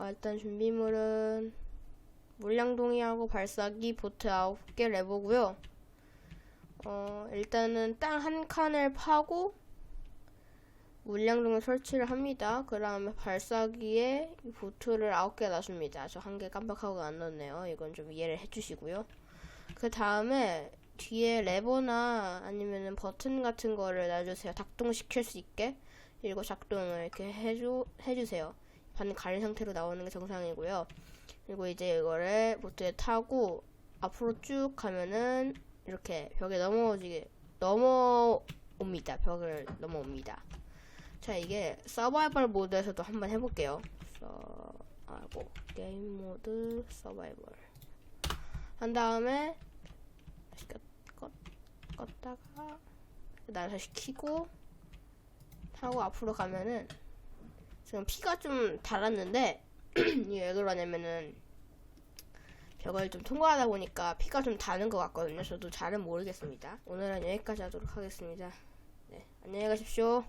아, 일단 준비물은 물량동이하고 발사기, 보트 9개 레버고요. 어, 일단은 땅 한 칸을 파고 물량동을 설치를 합니다. 그 다음에 발사기에 이 보트를 9개 놔줍니다. 저 한 개 깜빡하고 안 넣었네요. 이건 좀 이해를 해주시고요. 그 다음에 뒤에 레버나 아니면은 버튼 같은 거를 놔주세요. 작동시킬 수 있게. 그리고 작동을 이렇게 해주, 해주세요. 반은 가린 상태로 나오는 게 정상이고요. 그리고 이제 이거를 보트에 타고 앞으로 쭉 가면은 이렇게 벽에 넘어지게 넘어옵니다. 벽을 넘어옵니다. 자 이게 서바이벌 모드에서도 한번 해볼게요. 서 아고 게임 모드 서바이벌 한 다음에 다시 껐, 껐, 껐다가 그다음 다시 키고 타고 앞으로 가면은 지금 피가 좀 달았는데 이게 왜 그러냐면은 벽을 좀 통과하다 보니까 피가 좀 다는 것 같거든요. 저도 잘은 모르겠습니다. 오늘은 여기까지 하도록 하겠습니다. 네, 안녕히 가십시오.